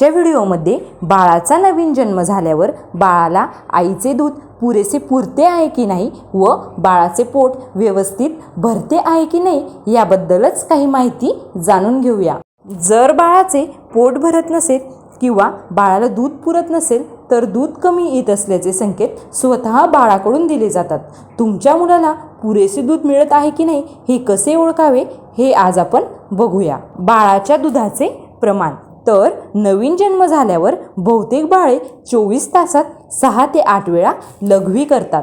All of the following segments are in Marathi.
आजच्या व्हिडिओमध्ये बाळाचा नवीन जन्म झाल्यावर बाळाला आईचे दूध पुरेसे पुरते आहे की नाही व बाळाचे पोट व्यवस्थित भरते आहे की नाही याबद्दलच काही माहिती जाणून घेऊया. जर बाळाचे पोट भरत नसेल किंवा बाळाला दूध पुरत नसेल तर दूध कमी येत असल्याचे संकेत स्वतः बाळाकडून दिले जातात. तुमच्या मुलाला पुरेसे दूध मिळत आहे की नाही हे कसे ओळखावे हे आज आपण बघूया. बाळाच्या दुधाचे प्रमाण तर नवीन जन्म झाल्यावर बहुतेक बाळे चोवीस तासात सहा ते आठ वेळा लघवी करतात.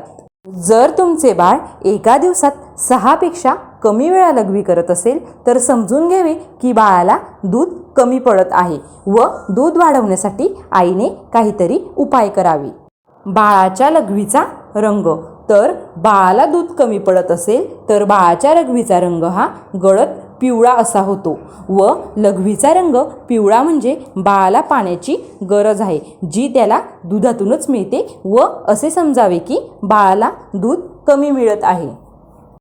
जर तुमचे बाळ एका दिवसात सहापेक्षा कमी वेळा लघवी करत असेल तर समजून घ्यावे की बाळाला दूध कमी पडत आहे व दूध वाढवण्यासाठी आईने काहीतरी उपाय करावे. बाळाच्या लघवीचा रंग. तर बाळाला दूध कमी पडत असेल तर बाळाच्या लघवीचा रंग हा गळत पिवळा असा होतो व लघवीचा रंग पिवळा म्हणजे बाळाला पाण्याची गरज आहे जी त्याला दुधातूनच मिळते व असे समजावे की बाळाला दूध कमी मिळत आहे.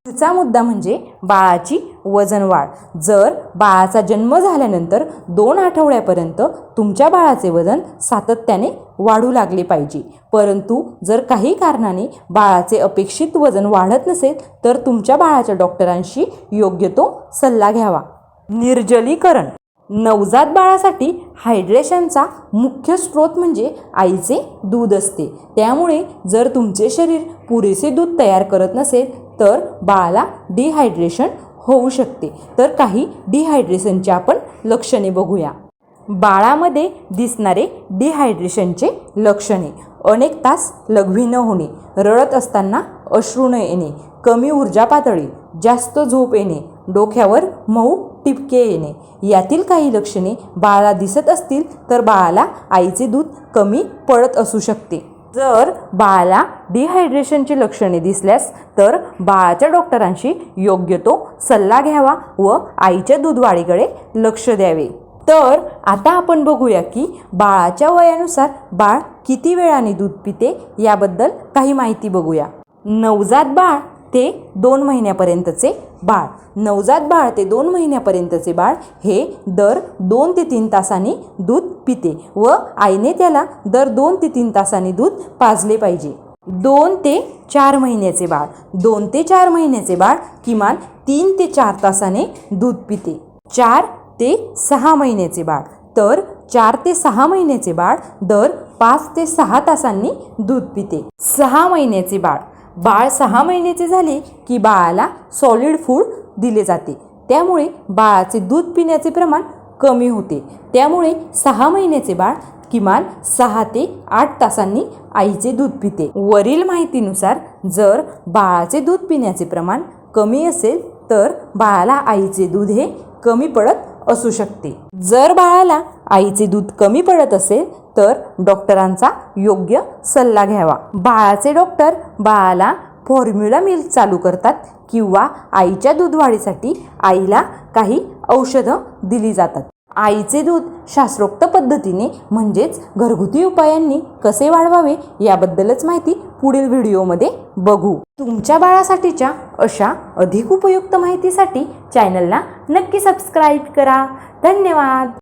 पुढचा मुद्दा म्हणजे बाळाची वजन वाढ. जर बाळाचा जन्म झाल्यानंतर दोन आठवड्यापर्यंत तुमच्या बाळाचे वजन सातत्याने वाढू लागले पाहिजे. परंतु जर काही कारणाने बाळाचे अपेक्षित वजन वाढत नसेल तर तुमच्या बाळाच्या डॉक्टरांशी योग्य तो सल्ला घ्यावा. निर्जलीकरण. नवजात बाळासाठी हायड्रेशनचा मुख्य स्रोत म्हणजे आईचे दूध असते. त्यामुळे जर तुमचे शरीर पुरेसे दूध तयार करत नसेल तर बाळाला डिहायड्रेशन होऊ शकते. तर काही डिहायड्रेशनची आपण लक्षणे बघूया. बाळामध्ये दिसणारे डिहायड्रेशनचे लक्षणे. अनेक तास लघवी न होणे रडत असताना अश्रू न येणे कमी ऊर्जा पातळी जास्त झोप येणे डोक्यावर मऊ टिपके येणे. यातील काही लक्षणे बाळाला दिसत असतील तर बाळाला आईचे दूध कमी पडत असू शकते. जर बाळाला डिहायड्रेशनची लक्षणे दिसल्यास तर बाळाच्या डॉक्टरांशी योग्य तो सल्ला घ्यावा व आईच्या दूधवाढीकडे लक्ष द्यावे. तर आता आपण बघूया की बाळाच्या वयानुसार बाळ किती वेळाने दूध पिते याबद्दल काही माहिती बघूया. नवजात बाळ ते दोन महिन्यापर्यंतचे बाळ. नवजात बाळ ते दोन महिन्यापर्यंतचे बाळ हे दर दोन ते तीन तासांनी दूध पिते व आईने त्याला दर दोन ते तीन तासांनी दूध पाजले पाहिजे. दोन ते चार महिन्याचे बाळ. दोन ते चार महिन्याचे बाळ किमान तीन ते चार तासाने दूध पिते. चार ते सहा महिन्याचे बाळ. तर चार ते सहा महिन्याचे बाळ दर पाच ते सहा तासांनी दूध पिते. सहा महिन्याचे बाळ. बाळ सहा महिन्याचे झाले की बाळाला सॉलिड फूड दिले जाते. त्यामुळे बाळाचे दूध पिण्याचे प्रमाण कमी होते. त्यामुळे सहा महिन्याचे बाळ किमान सहा ते आठ तासांनी आईचे दूध पिते. वरील माहितीनुसार जर बाळाचे दूध पिण्याचे प्रमाण कमी असेल तर बाळाला आईचे दूध हे कमी पडत असू शकते. जर बाळाला आईचे दूध कमी पडत असेल तर डॉक्टरांचा योग्य सल्ला घ्यावा. बाळाचे डॉक्टर बाळाला फॉर्म्युला मिल्क चालू करतात किंवा आईच्या दूध वाढीसाठी आईला काही औषधं दिली जातात. आईचे दूध शास्त्रोक्त पद्धतीने म्हणजेच घरगुती उपायांनी कसे वाढवावे याबद्दलच माहिती पुढील व्हिडिओमध्ये बघू. तुमच्या बाळासाठीच्या अशा अधिक उपयुक्त माहितीसाठी चॅनलला नक्की सबस्क्राईब करा. धन्यवाद!